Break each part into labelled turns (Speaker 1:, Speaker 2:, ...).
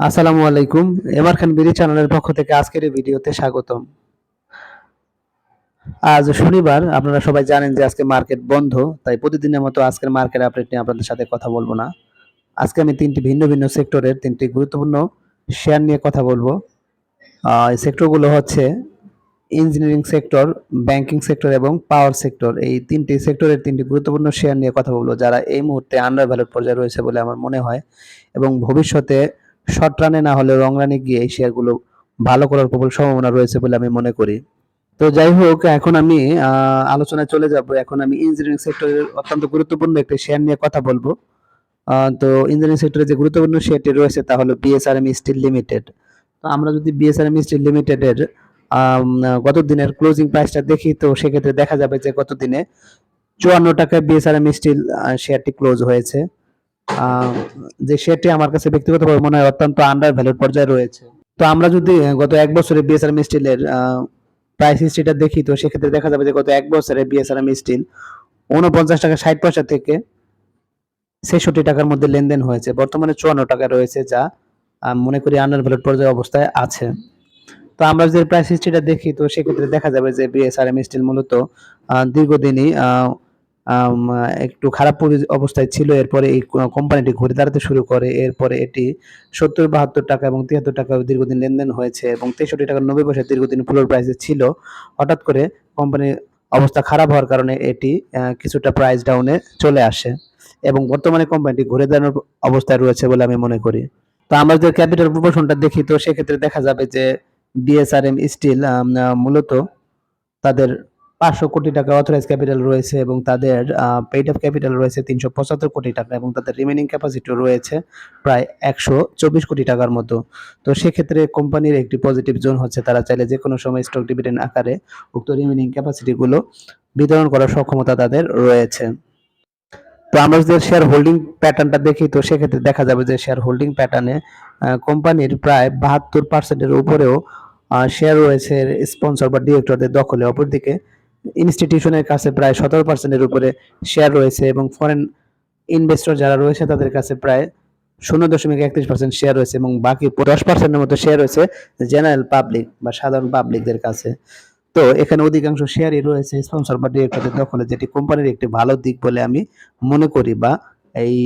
Speaker 1: আসসালামু আলাইকুম। এমআর খান বিডি চ্যানেলের পক্ষ থেকে আজকের এই ভিডিওতে স্বাগতম। আজ শনিবার, আপনারা সবাই জানেন যে আজকে মার্কেট বন্ধ, তাই প্রতিদিনের মতো আজকের মার্কেট আপডেট নিয়ে আপনাদের সাথে কথা বলব না। আজকে আমি তিনটি ভিন্ন ভিন্ন সেক্টরের তিনটি গুরুত্বপূর্ণ শেয়ার নিয়ে কথা বলব। এই সেক্টরগুলো হচ্ছে ইঞ্জিনিয়ারিং সেক্টর, ব্যাংকিং সেক্টর এবং পাওয়ার সেক্টর। এই তিনটি সেক্টরের তিনটি গুরুত্বপূর্ণ শেয়ার নিয়ে কথা বলব, যারা এই মুহূর্তে আন্ডার ভ্যালুড পর্যায়ে রয়েছে বলে আমার মনে হয় এবং ভবিষ্যতে শর্ট রানে না হলে লং রানে গিয়ে এই শেয়ারগুলো ভালো করার প্রবল সম্ভাবনা রয়েছে বলে আমি মনে করি। তো যাই হোক, এখন আমি আলোচনায় চলে যাব। এখন আমি ইঞ্জিনিয়ারিং সেক্টরের অত্যন্ত গুরুত্বপূর্ণ একটি শেয়ার নিয়ে কথা বলব। তো ইঞ্জিনিয়ারিং সেক্টরে যে গুরুত্বপূর্ণ শেয়ারটি রয়েছে তা হলো বিএসআরএম স্টিল লিমিটেড তো আমরা যদি বিএসআরএম স্টিল লিমিটেডের গত দিনের ক্লোজিং প্রাইসটা দেখি, তো সেক্ষেত্রে দেখা যাবে যে গত দিনে চুয়ান্ন টাকায় বিএসআরএম স্টিল শেয়ারটি ক্লোজ হয়েছে। যে শেয়ারটি আমার কাছে ব্যক্তিগতভাবে মনে হয় অত্যন্ত আন্ডার ভ্যালুর পর্যায়ে রয়েছে। তো আমরা যদি গত এক বছরে বিএসআরএম স্টিলের প্রাইস হিস্ট্রিটা দেখি, তো সেক্ষেত্রে দেখা যাবে যে গত এক বছরে বিএসআরএম স্টিল উনপঞ্চাশ টাকা ষাট পয়সা থেকে ছেষট্টি টাকার মধ্যে লেনদেন হয়েছে। বর্তমানে চুয়ান্ন টাকা রয়েছে যা মনে করি আন্ডার ভ্যালুড পর্যায়ে অবস্থায় আছে। তো আমরা যদি প্রাইস হিস্ট্রিটা দেখি, তো সেক্ষেত্রে দেখা যাবে যে বিএসআরএম স্টিল মূলত দীর্ঘদিনই একটু খারাপ অবস্থায় ছিল, এরপরে এই কোম্পানিটি ঘুরে দাঁড়াতে শুরু করে, এরপরে এটি সত্তর, বাহাত্তর টাকা এবং তিয়াত্তর টাকা দীর্ঘদিন লেনদেন হয়েছে এবং তেষট্টি টাকা নব্বই পয়সা দীর্ঘদিন ফ্লোর প্রাইসে ছিল। হঠাৎ করে কোম্পানির অবস্থা খারাপ হওয়ার কারণে এটি কিছুটা প্রাইস ডাউনে চলে আসে এবং বর্তমানে কোম্পানিটি ঘুরে দাঁড়ানোর অবস্থায় রয়েছে বলে আমি মনে করি। তো আমরা যদি ক্যাপিটাল প্রপোর্শনটা দেখি, তো সেক্ষেত্রে দেখা যাবে যে বিএসআরএম স্টিল মূলত তাদের পাঁচশো কোটি টাকা অথরাইজ ক্যাপিটাল রয়েছে এবং তাদের পেইড অফ ক্যাপিটাল রয়েছে তিনশো পঁচাত্তর কোটি টাকা এবং তাদের রিমেনিং ক্যাপাসিটিও রয়েছে প্রায় একশো চব্বিশ কোটি টাকার মতো। তো সেক্ষেত্রে কোম্পানির একটি পজিটিভ জোন হচ্ছে তারা চাইলে যে কোনো সময় স্টক ডিভিডেন্ড আকারে উক্ত রিমেনিং ক্যাপাসিটিগুলো বিতরণ করার সক্ষমতা তাদের রয়েছে। তো আমরা যদি শেয়ার হোল্ডিং প্যাটার্নটা দেখি, তো সেক্ষেত্রে দেখা যাবে যে শেয়ার হোল্ডিং প্যাটার্নে কোম্পানির প্রায় বাহাত্তর পার্সেন্টের উপরেও শেয়ার রয়েছে স্পন্সর বা ডিরেক্টরদের দখলে। অপরদিকে ইনস্টিটিউশনের কাছে প্রায় সতেরো পার্সেন্টের উপরে শেয়ার রয়েছে এবং ফরেন ইনভেস্টর যারা রয়েছে তাদের কাছে প্রায় শূন্য দশমিক একত্রিশ পার্সেন্ট শেয়ার রয়েছে এবং বাকি দশ পার্সেন্টের মতো শেয়ার রয়েছে জেনারেল পাবলিক বা সাধারণ পাবলিকদের কাছে। তো এখানে অধিকাংশ শেয়ারই রয়েছে স্পন্সর বা ডিরেক্টরদের দখলে, যেটি কোম্পানির একটি ভালো দিক বলে আমি মনে করি বা এই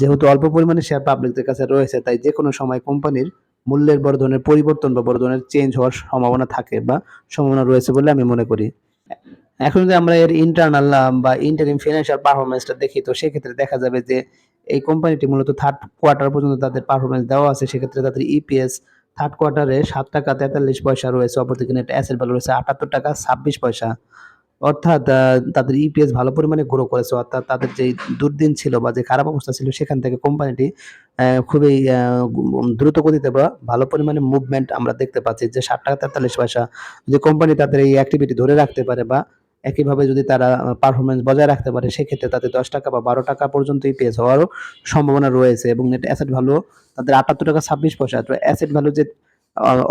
Speaker 1: যেহেতু অল্প পরিমাণে শেয়ার পাবলিকদের কাছে রয়েছে, তাই যে কোনো সময় কোম্পানির মূল্যের বড় ধরনের পরিবর্তন বা বড় ধরনের চেঞ্জ হওয়ার সম্ভাবনা থাকে বা সম্ভাবনা রয়েছে বলে আমি মনে করি। এখন যদি আমরা এর ইন্টারনাল বা ইন্টারিম ফিনান্সিয়াল পারফরমেন্সটা দেখি, তো সেক্ষেত্রে দেখা যাবে যে এই কোম্পানিটি মূলত থার্ড কোয়ার্টার পর্যন্ত তাদের পারফরমেন্স দেওয়া আছে। সেক্ষেত্রে তাদের ইপিএস থার্ড কোয়ার্টারে সাত টাকা তেতাল্লিশ পয়সা রয়েছে, অপরদিকে নেট অ্যাসেট ভ্যালু রয়েছে আটাত্তর টাকা ছাব্বিশ পয়সা। অর্থাৎ তাদের ইপিএস ভালো পরিমাণে গ্রো করেছে, অর্থাৎ তাদের যে দুর্দিন ছিল বা যে খারাপ অবস্থা ছিল, সেখান থেকে কোম্পানিটি খুবই দ্রুত গতিতে বা ভালো পরিমাণে মুভমেন্ট আমরা দেখতে পাচ্ছি যে ষাট টাকা তেতাল্লিশ পয়সা যদি কোম্পানি তাদের এই অ্যাক্টিভিটি ধরে রাখতে পারে বা একইভাবে যদি তারা পারফরমেন্স বজায় রাখতে পারে, সেক্ষেত্রে তাদের দশ টাকা বা বারো টাকা পর্যন্ত ইপিএস হওয়ারও সম্ভাবনা রয়েছে এবং নেট অ্যাসেট ভ্যালু তাদের আটাত্তর টাকা ছাব্বিশ পয়সা। তো অ্যাসেট ভ্যালু যে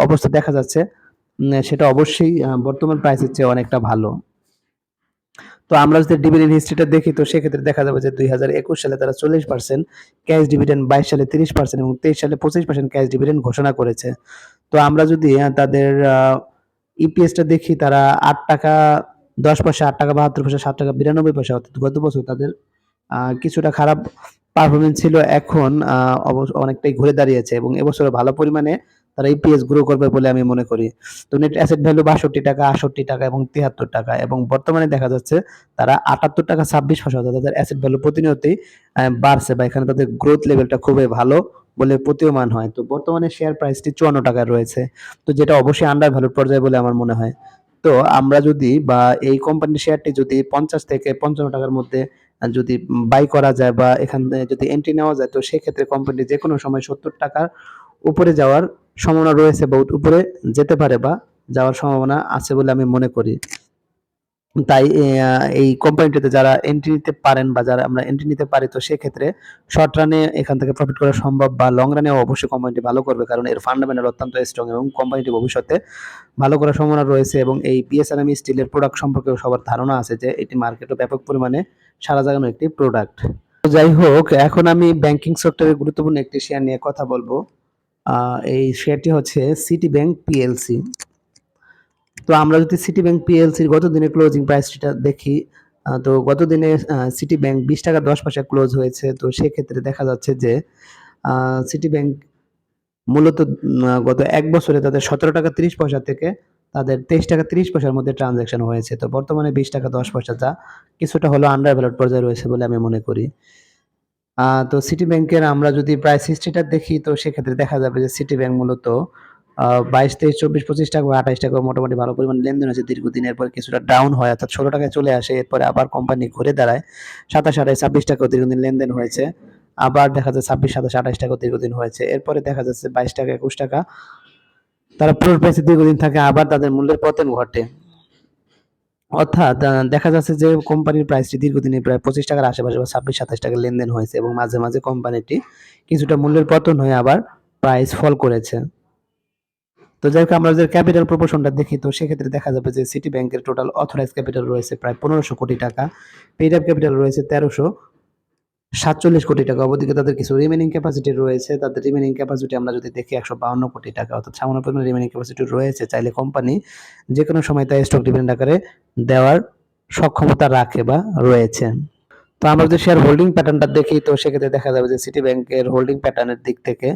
Speaker 1: অবস্থা দেখা যাচ্ছে সেটা অবশ্যই বর্তমান প্রাইসের চেয়ে অনেকটা ভালো। তো আমরা যদি ডিভিডেন্ড হিস্ট্রিটা দেখি, তো সেক্ষেত্রে দেখা যাবে যে দুই হাজার একুশ সালে তারা চল্লিশ পার্সেন্ট ক্যাশ ডিভিডেন্ড বাইশ সালে তিরিশ পার্সেন্ট এবং তেইশ সালে পঁচিশ পার্সেন্ট ক্যাশ ডিভিডেন্ড ঘোষণা করেছে। তো আমরা যদি তাদের ইপিএসটা দেখি, তারা আট টাকা দশ পয়সা, আট টাকা বাহাত্তর পয়সা, সাত টাকা বিরানব্বই পয়সা, অর্থাৎ গত বছর তাদের কিছুটা খারাপ পারফরমেন্স ছিল। এখন অনেকটাই ঘুরে দাঁড়িয়েছে এবং এবছর ভালো পরিমাণে তারা ইপিএস গ্রো করবে বলে আমি মনে করি। তো নেট অ্যাসেট ভ্যালু বাষট্টি টাকা আষট্টি টাকা এবং তিয়াত্তর টাকা এবং বর্তমানে দেখা যাচ্ছে তারা আটাত্তর টাকা, ছাব্বিশ পয়সা তাদের অ্যাসেট ভ্যালু প্রতিনিয়তই বাড়ছে বা এখানে তাদের গ্রোথ লেভেলটা খুবই ভালো বলে প্রতীয়মান হয়। তো বর্তমানে শেয়ার প্রাইসটি চুয়ান্ন টাকায় রয়েছে। তো যেটা অবশ্যই আন্ডার ভ্যালুর পর্যায়ে বলে আমার মনে হয়। তো আমরা যদি বা এই কোম্পানির শেয়ারটি যদি পঞ্চাশ থেকে পঞ্চান্ন টাকার মধ্যে যদি বাই করা যায় বা এখান, যদি এন্ট্রি নেওয়া যায়, তো সেক্ষেত্রে কোম্পানি যে কোনো সময় সত্তর টাকার উপরে যাওয়ার সম্ভাবনা রয়েছে বহুত উপরে যেতে পারে বা যাওয়ার সম্ভাবনা আছে বলে আমি মনে করি। তাই এই কোম্পানিটিতে যারা এন্ট্রি নিতে পারেন বা যারা আমরা এন্ট্রি নিতে পারি, তো সেক্ষেত্রে শর্ট রানে এখান থেকে প্রফিট করা সম্ভব বা লং রানেও অবশ্যই কোম্পানিটি ভালো করবে। কারণ এর ফান্ডামেন্টাল অত্যন্ত স্ট্রং এবং কোম্পানিটি ভবিষ্যতে ভালো করার সম্ভাবনা রয়েছে এবং এই বিএসআরএম স্টিলের প্রোডাক্ট সম্পর্কেও সবার ধারণা আছে যে এটি মার্কেটে ব্যাপক পরিমাণে সারা জাগানো একটি প্রোডাক্ট যাই হোক, এখন আমি ব্যাংকিং সেক্টরের গুরুত্বপূর্ণ একটি শেয়ার নিয়ে কথা বলব। এই শেয়ারটি হচ্ছে সিটি ব্যাংক পিএলসি। তো আমরা যদি সিটি ব্যাংক পিএলসির গত দিনের ক্লোজিং প্রাইসটা দেখি তো গত দিনে সিটি ব্যাংক বিশ টাকা দশ পয়সা ক্লোজ হয়েছে। তো সেক্ষেত্রে দেখা যাচ্ছে যে সিটি ব্যাংক মূলত গত এক বছরে তাদের সতেরো টাকা তিরিশ পয়সা থেকে তাদের তেইশ টাকা তিরিশ পয়সার মধ্যে ট্রানজ্যাকশন হয়েছে। তো বর্তমানে বিশ টাকা দশ পয়সা যা কিছুটা হলো আন্ডার ভ্যালুড পর্যায়ে রয়েছে বলে আমি মনে করি। তো সিটি ব্যাংকের আমরা যদি প্রাইস হিস্ট্রিটা দেখি, তো সেক্ষেত্রে দেখা যাবে যে সিটি ব্যাংক মূলত বাইশ তেইশ চব্বিশ পঁচিশ টাকা বা আঠাইশ টাকা মোটামুটি ভালো পরিমাণ লেনদেন হয়েছে দীর্ঘদিন এরপর কিছুটা ডাউন হয়, অর্থাৎ ষোলো টাকায় চলে আসে, এরপরে আবার কোম্পানি ঘুরে দাঁড়ায়। সাতাশ, আঠাশ, ছাব্বিশ টাকাও দীর্ঘদিন লেনদেন হয়েছে, আবার দেখা যাচ্ছে ছাব্বিশ, সাতাশ, আঠাশ টাকাও দীর্ঘদিন হয়েছে, এরপরে দেখা যাচ্ছে বাইশ টাকা, একুশ টাকা, তারা ফ্লোর প্রাইসে দীর্ঘদিন থাকে, আবার তাদের মূল্যের পতন ঘটে। অর্থাৎ দেখা যাচ্ছে যে কোম্পানির প্রাইসটি দীর্ঘদিনে প্রায় পঁচিশ টাকার আশেপাশে বা ছাব্বিশ, সাতাশ টাকার লেনদেন হয়েছে এবং মাঝে মাঝে কোম্পানিটি কিছুটা মূল্যের পতন হয়ে আবার প্রাইস ফল করেছে। তো যাই হোক, আমরা যে ক্যাপিটাল প্রপোর্শনটা দেখি, তো সেক্ষেত্রে দেখা যাবে যে সিটি ব্যাংকের টোটাল অথরাইজ ক্যাপিটাল রয়েছে প্রায় পনেরোশো কোটি টাকা পেড ক্যাপিটাল রয়েছে তেরোশো সাতচল্লিশ কোটি টাকা। অবদিকে তাদের কিছু রিমেনিং ক্যাপাসিটি রয়েছে। তাদের রিমেনিং ক্যাপাসিটি আমরা যদি দেখি একশো বাউন্ন কোটি টাকা, অর্থাৎ সামান্য পরিমাণ রিমেনিং ক্যাপাসিটি রয়েছে, চাইলে কোম্পানি যে কোনো সময় তাই স্টক ডিভিডেন্ড আকারে দেওয়ার সক্ষমতা রাখে বা রয়েছে। তো আমরা যদি শেয়ার হোল্ডিং প্যাটার্নটা দেখি, তো সেক্ষেত্রে দেখা যাবে যে সিটি ব্যাংকের হোল্ডিং প্যাটার্নের দিক থেকে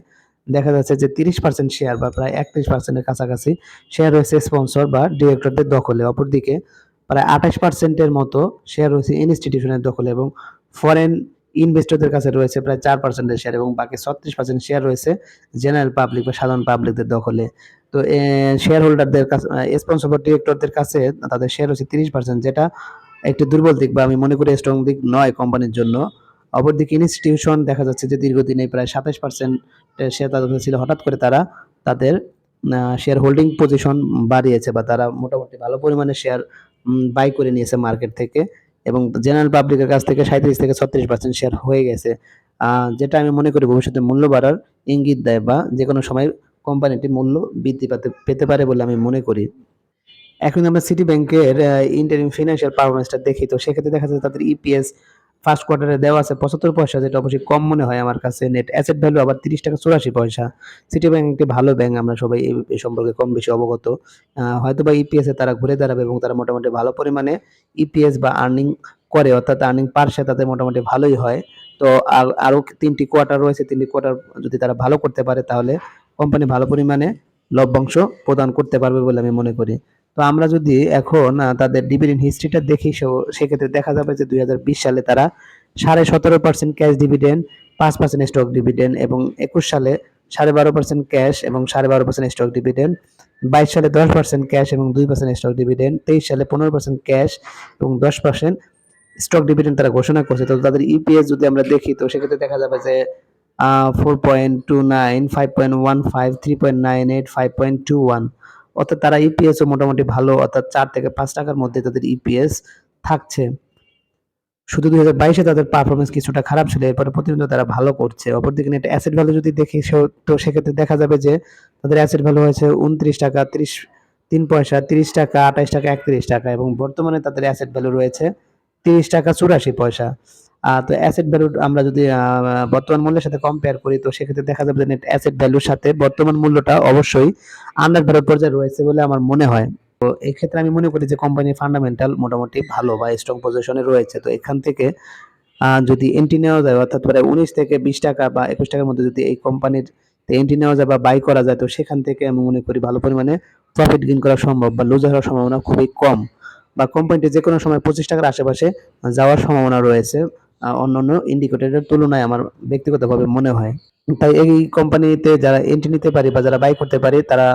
Speaker 1: দেখা যাচ্ছে যে তিরিশ পার্সেন্ট শেয়ার বা প্রায় একত্রিশ পার্সেন্টের কাছাকাছি শেয়ার রয়েছে স্পন্সর বা ডিরেক্টরদের দখলে। অপরদিকে প্রায় আঠাশ পার্সেন্টের মতো শেয়ার রয়েছে ইনস্টিটিউশনের দখলে এবং ফরেন ইনভেস্টরদের কাছে রয়েছে প্রায় চার পার্সেন্টের শেয়ার এবং বাকি ছত্রিশ পার্সেন্ট শেয়ার রয়েছে জেনারেল পাবলিক বা সাধারণ পাবলিকদের দখলে। তো শেয়ার হোল্ডারদের কাছে স্পন্সর ডিরেক্টরদের কাছে তাদের শেয়ার হচ্ছে তিরিশ পার্সেন্ট যেটা একটি দুর্বল দিক বা আমি মনে করি স্ট্রং দিক নয় কোম্পানির জন্য। অপরদিকে ইনস্টিটিউশন দেখা যাচ্ছে যে দীর্ঘদিনে প্রায় সাতাশ পার্সেন্ট শেয়ার তাদের ছিল। হঠাৎ করে তারা তাদের শেয়ার হোল্ডিং পজিশন বাড়িয়েছে বা তারা মোটামুটি ভালো পরিমাণে শেয়ার বাই করে নিয়েছে মার্কেট থেকে। এবং জেনারেল পাবলিকের কাছ থেকে সাঁত্রিশ থেকে ছত্রিশ পার্সেন্ট শেয়ার হয়ে গেছে। যেটা আমি মনে করি ভবিষ্যতে মূল্য বাড়ার ইঙ্গিত দেয় বা যে কোনো সময় কোম্পানিটি মূল্য বৃদ্ধি পেতে পেতে পারে বলে আমি মনে করি। এখন আমরা সিটি ব্যাংকের ইন্টারিম ফিনান্সিয়াল পারফরমেন্সটা দেখি। তো সেক্ষেত্রে দেখা যাচ্ছে তাদের ইপিএস ফার্স্ট কোয়ার্টারে দেওয়া আছে পঁচাত্তর পয়সা, যেটা অবশ্যই কম মনে হয় আমার কাছে। নেট অ্যাসেট ভ্যালু আবার তিরিশ টাকা চুরাশি পয়সা। সিটি ব্যাংক একটি ভালো ব্যাংক আমরা সবাই এই সম্পর্কে কম বেশি অবগত। হয়তো বা ইপিএস তারা ঘুরে দাঁড়াবে এবং তারা মোটামুটি ভালো পরিমাণে ইপিএস বা আর্নিং করে, অর্থাৎ আর্নিং পার শেয়ার তাদের মোটামুটি ভালোই হয়। তো আর- আরও তিনটি কোয়ার্টার রয়েছে, তিনটি কোয়ার্টার যদি তারা ভালো করতে পারে, তাহলে কোম্পানি ভালো পরিমাণে লভ্যাংশ প্রদান করতে পারবে বলে আমি মনে করি। তো আমরা যদি এখন তাদের ডিভিডেন্ড হিস্ট্রিটা দেখি সেক্ষেত্রে দেখা যাবে যে দুই হাজার বিশ সালে তারা সাড়ে সতেরো পার্সেন্ট ক্যাশ ডিভিডেন্ড পাঁচ পার্সেন্ট স্টক ডিভিডেন্ড এবং একুশ সালে সাড়ে বারো পার্সেন্ট ক্যাশ এবং সাড়ে বারো পার্সেন্ট স্টক ডিভিডেন্ড বাইশ সালে দশ পার্সেন্ট ক্যাশ এবং দুই পার্সেন্ট স্টক ডিভিডেন্ড তেইশ সালে পনেরো পার্সেন্ট ক্যাশ এবং দশ পার্সেন্ট স্টক ডিভিডেন্ড তারা ঘোষণা করছে। তো তাদের ইপিএস যদি আমরা দেখি, তো সেক্ষেত্রে দেখা যাবে যে four point two nine five point one five three point nine eight five point two one অর্থাৎ তারা ইপিএস ও মোটামুটি ভালো, অর্থাৎ চার থেকে পাঁচ টাকার মধ্যে তাদের ইপিএস থাকছে। শুধু দুই হাজার বাইশে তাদের পারফরমেন্স কিছুটা খারাপ ছিল, এরপরে প্রতিনিয়ত তারা ভালো করছে। অপরদিকে নেট অ্যাসেট ভ্যালু যদি দেখি তো সেক্ষেত্রে দেখা যাবে যে তাদের অ্যাসেট ভ্যালু হয়েছে উনত্রিশ টাকা, তিরিশ, তিন পয়সা, তিরিশ টাকা আঠাশ টাকা, একত্রিশ টাকা এবং বর্তমানে তাদের অ্যাসেট ভ্যালু রয়েছে তিরিশ টাকা চুরাশি পয়সা। তো অ্যাসেট ভ্যালু আমরা যদি বর্তমান মূল্যের সাথে কম্পেয়ার করি, তো সেক্ষেত্রে দেখা যাবে যে নেট অ্যাসেট ভ্যালুর সাথে বর্তমান মূল্যটা অবশ্যই আন্ডার ভ্যালু পর্যায়ে রয়েছে বলে আমার মনে হয়। তো এই ক্ষেত্রে আমি মনে করি যে কোম্পানির ফান্ডামেন্টাল মোটামুটি ভালো বা স্ট্রং পজিশনে রয়েছে। তো এখান থেকে যদি এন্ট্রি নেওয়া যায়, অর্থাৎ প্রায় উনিশ থেকে বিশ টাকা বা একুশ টাকার মধ্যে যদি এই কোম্পানির এন্ট্রি নেওয়া যায় বা বাই করা যায়, তো সেখান থেকে আমি মনে করি ভালো পরিমাণে প্রফিট গেইন করা সম্ভব বা লুজ হওয়ার সম্ভাবনা খুবই কম বা কোম্পানিটি যে কোনো সময় পঁচিশ টাকার আশেপাশে যাওয়ার সম্ভাবনা রয়েছে। অন্যান্য ইন্ডিকেটরের তুলনায় আমার ব্যক্তিগতভাবে মনে হয়। তাই এই কোম্পানিতে যারা এন্ট্রি নিতে পারে বা যারা বাই করতে পারে, তারা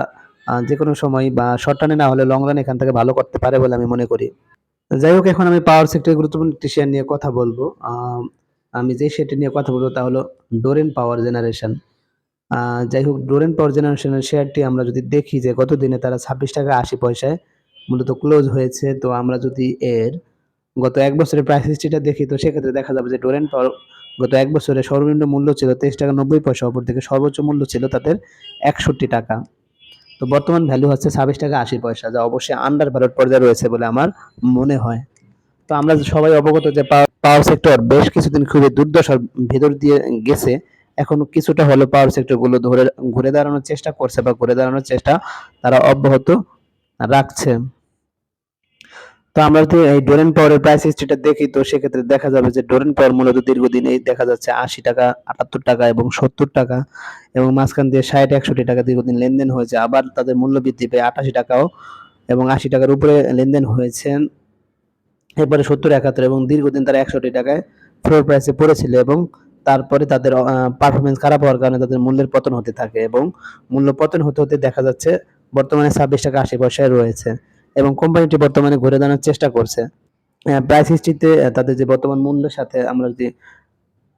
Speaker 1: যে কোনো সময় বা শর্ট রানে না হলে লং রানে এখান থেকে ভালো করতে পারে বলে আমি মনে করি। যাই হোক, এখন আমি পাওয়ার সেক্টরের গুরুত্বপূর্ণ একটি শেয়ার নিয়ে কথা বলব। আমি যে শেয়ারটি নিয়ে কথা বলব তা হলো ডোরেন পাওয়ার জেনারেশন যাই হোক ডোরেন পাওয়ার জেনারেশনের শেয়ারটি আমরা যদি দেখি যে গত দিনে তারা ছাব্বিশ টাকা আশি পয়সায় মূলত ক্লোজ হয়েছে, তো আমরা যদি এর গত এক বছরের প্রাইস হিস্ট্রিটা দেখি, তো সেক্ষেত্রে দেখা যাবে যে ডোরেন পাওয়ার গত এক বছরে সর্বনিম্ন মূল্য ছিল তেইশ টাকা নব্বই পয়সা, অপর থেকে সর্বোচ্চ মূল্য ছিল তাদের একষট্টি টাকা। তো বর্তমান ভ্যালু হচ্ছে ছাব্বিশ টাকা আশি পয়সা, যা অবশ্যই আন্ডার ভ্যালুড পর্যায়ে রয়েছে বলে আমার মনে হয়। তো আমরা সবাই অবগত যে পাওয়ার সেক্টর বেশ কিছুদিন খুবই দুর্দশার ভেতর দিয়ে গেছে। এখন কিছুটা হলো পাওয়ার সেক্টরগুলো ধরে, ঘুরে দাঁড়ানোর চেষ্টা করছে বা ঘুরে দাঁড়ানোর চেষ্টা তারা অব্যাহত রাখছে। তো আমরা যদি এই ডোরেন পাওয়ারের প্রাইস হিস্ট্রিটা দেখি, তো সেক্ষেত্রে দেখা যাবে যে ডোরেন পাওয়ার মূলত দীর্ঘদিন এই দেখা যাচ্ছে আশি টাকা, আটাত্তর টাকা এবং সত্তর টাকা এবং মাঝখান দিয়ে ষাট, একষট্টি টাকা দীর্ঘদিন লেনদেন হয়েছে। আবার তাদের মূল্য বৃদ্ধি পেয়ে আটাশি টাকাও এবং আশি টাকার উপরে লেনদেন হয়েছে। এরপরে সত্তর, একাত্তর এবং দীর্ঘদিন তারা একষট্টি টাকায় ফ্লোর প্রাইসে পড়েছিল এবং তারপরে তাদের পারফরমেন্স খারাপ হওয়ার কারণে তাদের মূল্যের পতন হতে থাকে এবং মূল্য পতন হতে হতে দেখা যাচ্ছে বর্তমানে ছাব্বিশ টাকা আশি পয়সায় রয়েছে। এবং কোম্পানিটি বর্তমানে ঘুরে দাঁড়ানোর চেষ্টা করছে। প্রাইস হিস্ট্রিতে তাদের যে বর্তমান মূল্যের সাথে আমরা যদি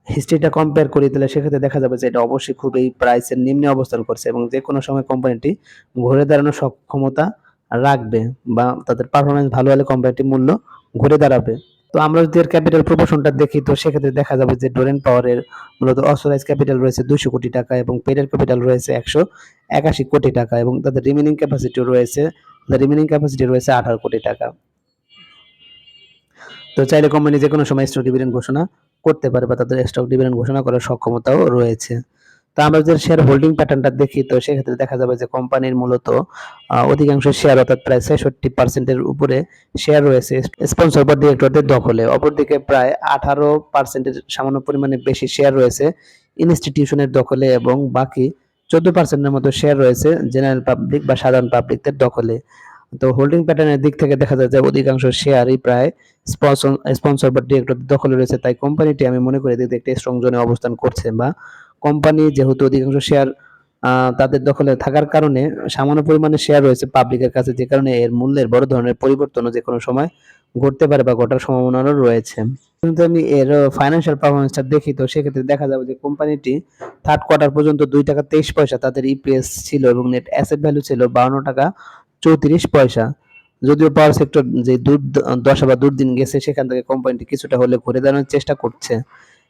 Speaker 1: হিস্ট্রিটা কম্পেয়ার করি, তাহলে সেক্ষেত্রে দেখা যাবে যে এটা অবশ্যই খুবই প্রাইসের নিম্নে অবস্থান করছে এবং যে কোনো সময় কোম্পানিটি ঘুরে দাঁড়ানোর সক্ষমতা রাখবে বা তাদের পারফরমেন্স ভালো হলে কোম্পানিটির মূল্য ঘুরে দাঁড়াবে। তো আমরা যদি এর ক্যাপিটাল প্রপোর্শনটা দেখি, তো সেক্ষেত্রে দেখা যাবে যে ডোরেন পাওয়ারের মূলত অথরাইজ ক্যাপিটাল রয়েছে দুশো কোটি টাকা এবং পেডের ক্যাপিটাল রয়েছে একশো একাশি কোটি টাকা এবং তাদের রিমেনিং ক্যাপাসিটি রয়েছে রিমেনিং ক্যাপাসিটি রয়েছে আঠারো কোটি টাকা। তো চাইলে কোম্পানি যে কোনো সময় স্টক ডিভিডেন্ড ঘোষণা করতে পারে বা তাদের স্টক ডিভিডেন্ড ঘোষণা করার সক্ষমতাও রয়েছে। তো আমরা যদি শেয়ার হোল্ডিং প্যাটার্নটা দেখি, তো সেক্ষেত্রে দেখা যাবে যে কোম্পানির মূলত অধিকাংশ শেয়ার অর্থাৎ প্রায় ছেষট্টি পার্সেন্টের উপরে শেয়ার রয়েছে। স্পন্সর বা ডিরেক্টরদের দখলে। অপরদিকে প্রায় আঠারো পার্সেন্টের সামান্য পরিমাণে বেশি শেয়ার রয়েছে ইনস্টিটিউশনের দখলে এবং বাকি চোদ্দ পার্সেন্টের মতো শেয়ার রয়েছে জেনারেল পাবলিক বা সাধারণ পাবলিকদের দখলে। তো হোল্ডিং প্যাটার্নের দিক থেকে দেখা যায় যে অধিকাংশ শেয়ারই প্রায় স্পন্সর বা ডিরেক্টরদের দখলে রয়েছে। তাই কোম্পানিটি আমি মনে করি দিতে একটি স্ট্রং জোনে অবস্থান করছে বা কোম্পানি যেহেতু অধিকাংশ শেয়ার তাদের দখলে থাকার কারণে সামান্য পরিমাণে শেয়ার রয়েছে পাবলিকের কাছে, যে কারণে এর মূল্যের বড় ধরনের পরিবর্তনও যে কোনো সময় ঘটতে পারে বা ঘটার সম্ভাবনাও রয়েছে। কিন্তু আমি এর ফাইন্যান্সিয়াল পারফরমেন্সটা দেখি, তো সেক্ষেত্রে দেখা যাবে যে কোম্পানিটি থার্ড কোয়ার্টার পর্যন্ত দুই টাকা তেইশ পয়সা, তাদের ইপিএস ছিল এবং নেট অ্যাসেট ভ্যালু ছিল বাউন্ন টাকা চৌত্রিশ পয়সা। যদিও পাওয়ার সেক্টর যে দূর, দশা বা দুর্দিন গেছে, সেখান থেকে কোম্পানিটি কিছুটা হলে ঘুরে দাঁড়ানোর চেষ্টা করছে।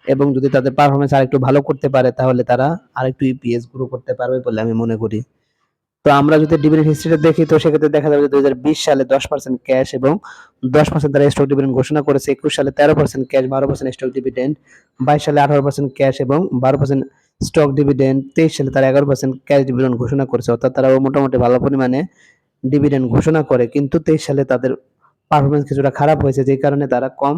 Speaker 1: এবং যদি তাদের পারফরমেন্স আরেকটু ভালো করতে পারে, তাহলে তারা আরেকটু ইপিএস গ্রো করতে পারবে বলে আমি মনে করি। তো আমরা যদি ডিভিডেন্ড হিস্ট্রিটা দেখি, তো সেক্ষেত্রে দেখা যাবে যে দুই সালে দশ পার্সেন্ট ক্যাশ এবং দশ পার্সেন্ট তারা স্টক ডিভিডেন্ড ঘোষণা করেছে। একুশ সালে তেরো পার্সেন্ট ক্যাশ বারো পার্সেন্ট স্টক ডিভিডেন্ড বাইশ সালে আঠারো পার্সেন্ট ক্যাশ এবং বারো পার্সেন্ট স্টক ডিভিডেন্ড তেইশ সালে তারা এগারো পার্সেন্ট ক্যাশ ডিভিডেন্ড ঘোষণা করেছে। অর্থাৎ তারা মোটামুটি ভালো পরিমাণে ডিভিডেন্ড ঘোষণা করে। কিন্তু তেইশ সালে তাদের পারফরমেন্স কিছুটা খারাপ হয়েছে যে কারণে তারা কম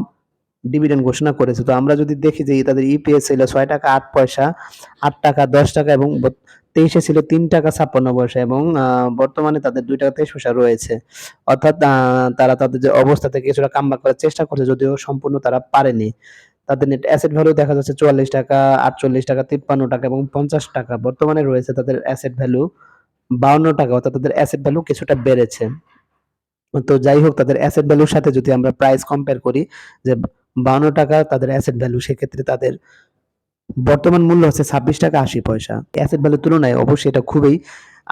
Speaker 1: ডিভিডেন্ড ঘোষণা করেছে। তো আমরা যদি দেখি যে তাদের ইপিএস ছিল ছয় টাকা আট পয়সা, আট টাকা দশ টাকা এবং তেইশে ছিল তিন টাকা ছাপ্পান্ন পয়সা এবং বর্তমানে তাদের দুই টাকা তেইশ পয়সা রয়েছে। অর্থাৎ তারা তাদের যে অবস্থা থেকে কিছুটা কামব্যাক করার চেষ্টা করছে, যদিও সম্পূর্ণ তারা পারেনি। তাদের নেট অ্যাসেট ভ্যালু দেখা যাচ্ছে চুয়াল্লিশ টাকা, আটচল্লিশ টাকা, তিপ্পান্ন টাকা এবং পঞ্চাশ টাকা। বর্তমানে রয়েছে তাদের অ্যাসেট ভ্যালু বাউন্ন টাকা, অর্থাৎ তাদের অ্যাসেট ভ্যালু কিছুটা বেড়েছে। তো যাই হোক, তাদের অ্যাসেট ভ্যালুর সাথে যদি আমরা প্রাইস কম্পেয়ার করি, যে বাউন্ন টাকা তাদের অ্যাসেট ভ্যালু সেক্ষেত্রে তাদের বর্তমান মূল্য হচ্ছে ছাব্বিশ টাকা আশি পয়সা। অ্যাসেট ভ্যালুর তুলনায় অবশ্যই এটা খুবই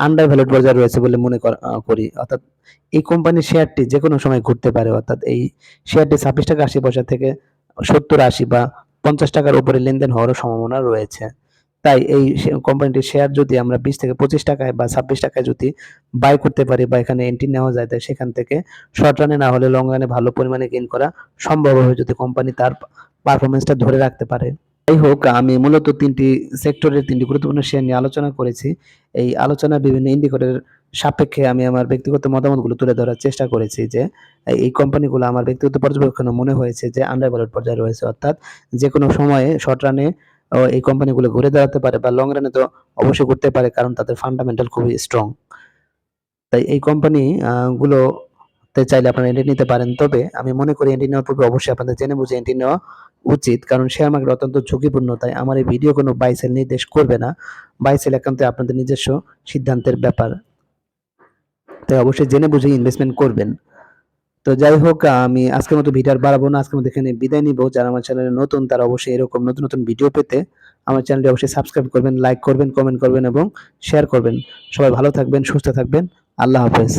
Speaker 1: আন্ডার ভ্যালুড পর্যায়ে রয়েছে বলে মনে করি অর্থাৎ এই কোম্পানির শেয়ারটি যে কোনো সময় ঘুরতে পারে। অর্থাৎ এই শেয়ারটি ছাব্বিশ টাকা আশি পয়সা থেকে সত্তর আশি বা পঞ্চাশ টাকার উপরে লেনদেন হওয়ারও সম্ভাবনা রয়েছে। তাই এই কোম্পানিটির শেয়ার যদি আমরা বিশ থেকে পঁচিশ টাকায় বা ছাব্বিশ টাকায় যদি বাই করতে পারি বা এখানে এন্ট্রি নেওয়া যায়, তাই সেখান থেকে শর্ট রানে না হলে লং রানে ভালো পরিমাণে গেইন করা সম্ভব হবে যদি কোম্পানি তার পারফরমেন্সটা ধরে রাখতে পারে। যাই হোক, আমি মূলত তিনটি সেক্টরের তিনটি গুরুত্বপূর্ণ শেয়ার নিয়ে আলোচনা করেছি। এই আলোচনা বিভিন্ন ইন্ডিকেটরের সাপেক্ষে আমি আমার ব্যক্তিগত মতামতগুলো তুলে ধরার চেষ্টা করেছি যে, এই কোম্পানিগুলো আমার ব্যক্তিগত পর্যবেক্ষণে মনে হয়েছে যে আন্ডার পর্যায়ে রয়েছে। অর্থাৎ যে কোনো সময়ে শর্ট রানে এই কোম্পানিগুলো ঘুরে দাঁড়াতে পারে বা লং রানে তো অবশ্যই করতে পারে, কারণ তাদের ফান্ডামেন্টাল খুবই স্ট্রং তাই এই কোম্পানি গুলো তে চাইলে আপনারা এন্ট্রি নিতে পারেন। তবে আমি মনে করি এন্ট্রি নেওয়ার পূর্বে অবশ্যই আপনাদের জেনে বুঝে এন্ট্রি নেওয়া উচিত, কারণ শেয়ার মার্কেট অত্যন্ত ঝুঁকিপূর্ণ, তাই আমার এই ভিডিও কোনো বাইসেল নির্দেশ করবে না। বাইসেল একান্ত আপনাদের নিজস্ব সিদ্ধান্তের ব্যাপার। তাই অবশ্যই জেনে বুঝে ইনভেস্টমেন্ট করবেন। তো যাই হোক, আমি আজকের মতো ভিডিও আর বাড়াবো না। আজকের মতো এখানে বিদায় নিব। যারা আমার চ্যানেলে নতুন, তারা অবশ্যই এরকম নতুন নতুন ভিডিও পেতে আমার চ্যানেলটি অবশ্যই সাবস্ক্রাইব করবেন লাইক করবেন কমেন্ট করবেন এবং শেয়ার করবেন। সবাই ভালো থাকবেন, সুস্থ থাকবেন। আল্লাহ হাফেজ।